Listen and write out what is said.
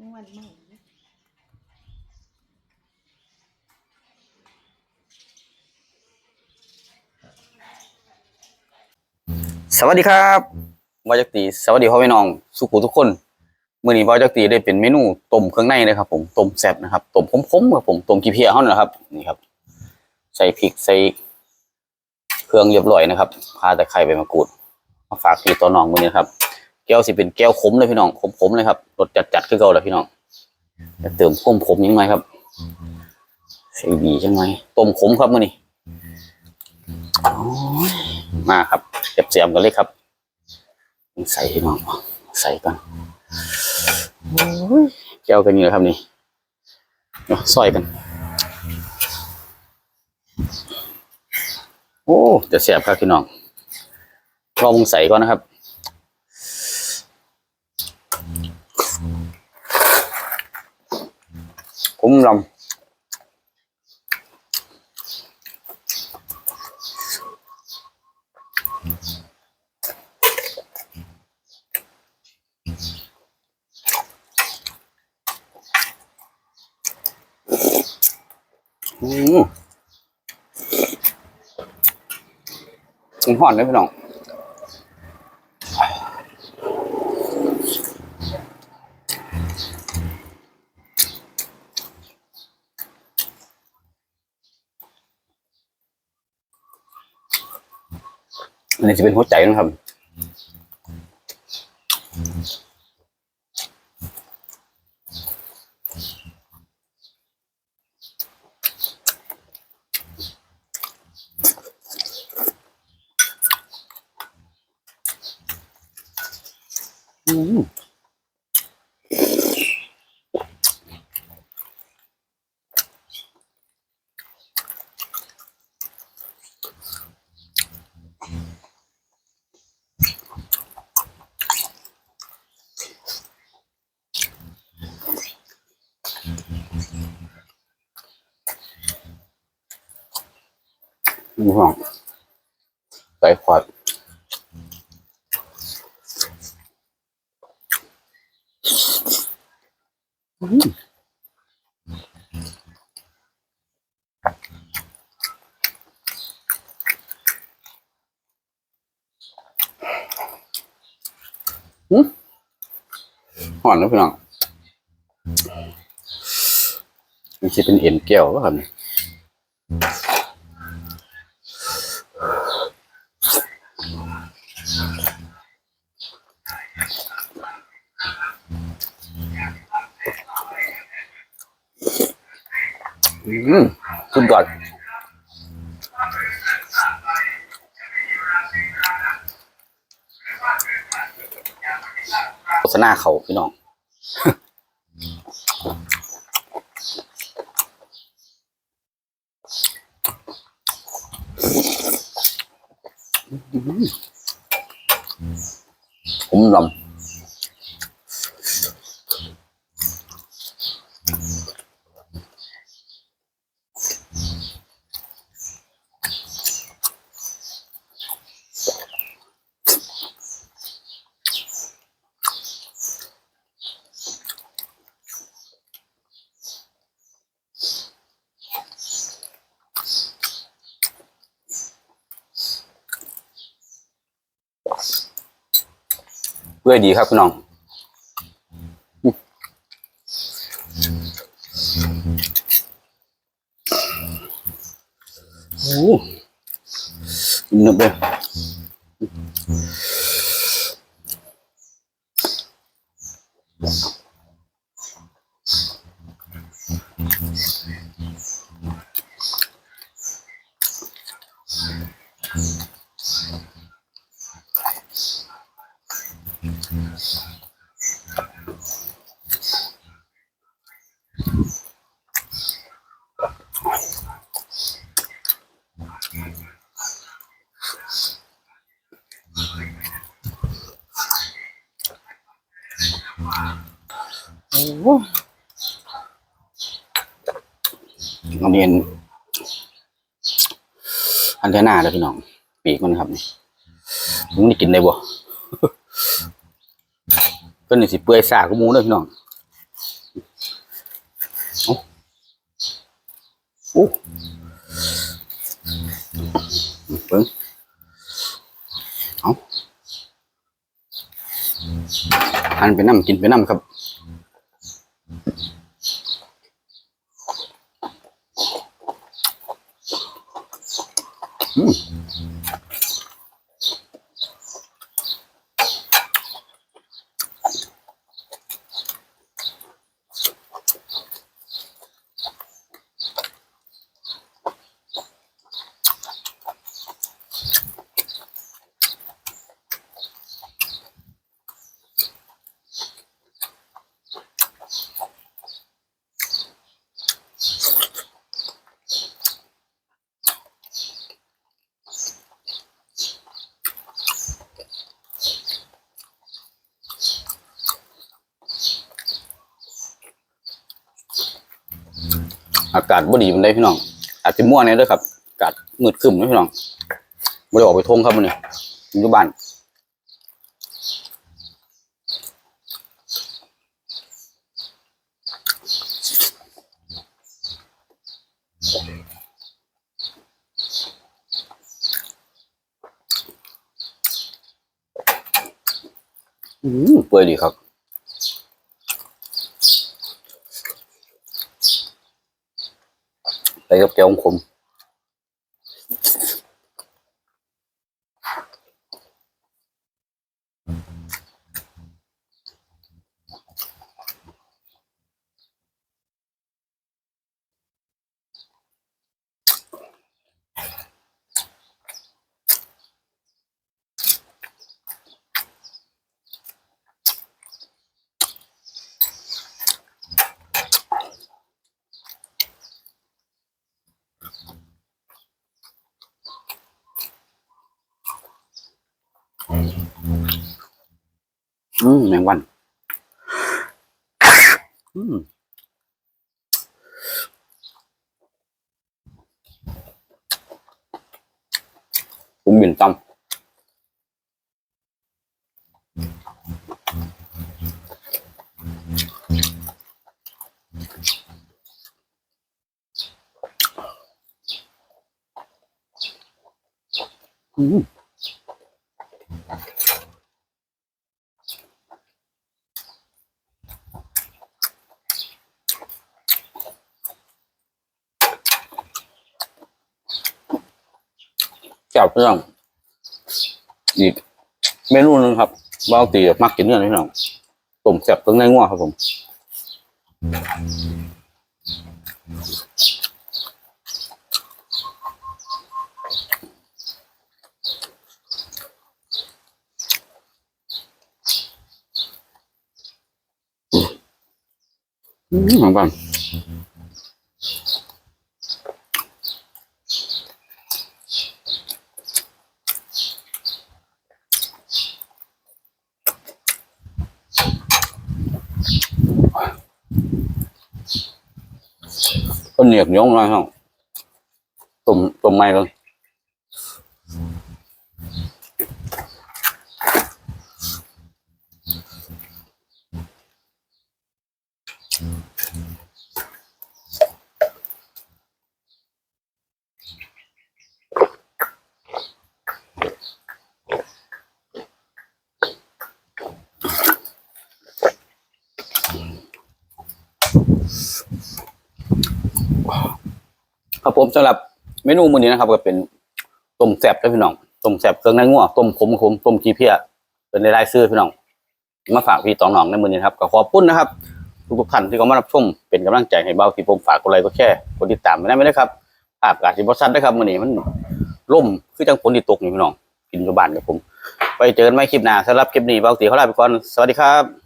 วันใหม่สวัสดีครับบอยจักตีสวัสดีพ่อแม่น้อง สุขุทุกคนมื้อนี้บอยจักตีได้เป็นเมนูต้มเครื่องในเลยครับ ผมต้มแซ่บนะครับต้มขมๆครับผมต้มกีเพียเฮานั่นแหละครับ นี่ครับ ใส่พริกใส่เครื่องเรียบร้อยนะครับพาตะไคร้ใบมะกรูดมาฝากพี่ตัวน้องมือนี้นะครับ ก้วสิเป็นแก้วขมเลยพี่น้องขมๆเลยครับรสจัดๆคือเก่าแหละพี่น้องจะเติมขมขมยังไงครับใส่ดีจังไงต้มขมครับมื้อนี้มาครับเสียบๆกันเลยครับใส่พี่น้องใส่กันแก้วกันอยู่แล้วครับนี่เอาซอยกัน โอ้จะเสียบครับพี่น้องลองใส่ก่อนนะครับ คุ้มลำอืมมันห่อนเลยพี่น้อง อันนี้จะเป็นหัวใจนะครับอืม นี่ห้องใส่ขวดห่อนนะพี่น้องมันจะเป็นเอ็นแก้วก็ครับ อืมสุดยอดโฆษณาเขาพี่น้องผมลำ เพื่อยดีครับพี่น้องโอ้หนึบเลย อ้อันนี้อันอันเทน่าเลยพี่น้อง ปีกมันครับนี่มึงนี่กินได้บ่ ก็นี่สิเปื่อยสากกูมูเลยพี่น้องอาโอ้เบิ้งเอาอันไปน้ำกินไปน้ำครับอ อากาศบ่ดีมันได้พี่น้อง อาจจะม่วเนี่ยด้วยครับอากาศมืดครึ้มนะพี่น้องบ่ได้ออกไปทงครับมื้อนี้อยู่บ้านอืมเปื่อยดีครับ ไปกับแก้วขม อืมแมงวันอืมผมบิน ตำอืมแก้วเพื่องอีกเมนูหนึ่งครับบางตีมักกินเนื้อนี่น้องต้มแซ่บเครื่องในงัวครับผมอืมหอม เหนียกยงน้อยห้องตุ่มตุ่มไม่เลย ครับผมสำหรับเมนูมื้อนี้นะครับ ก็เป็นต้มแซ่บครับพี่น้องต้มแซ่บเครื่องในงัวต้มขมขมต้มขี้เพี้ยเป็นรายซื้อพี่น้องมาฝากพี่ตองน้องในมื้อนี้ครับก็ขอบคุณนะครับทุกท่านที่เข้ามารับชมเป็นกำลังใจให้เบาที่ผมฝากกดไลค์กดแชร์กดติดตามไม่ได้ไหม่ได้ครับภาพกาศที่บอสันนะครับมื้อนี้มันล่มคือจังฝนที่ตกนี่พี่น้องกินอยู่บ้านกับผม ไปเจอกันใหม่คลิปหน้าสำหรับคลิปนี้เบาตีเขาลาไปก่อนสวัสดีครับ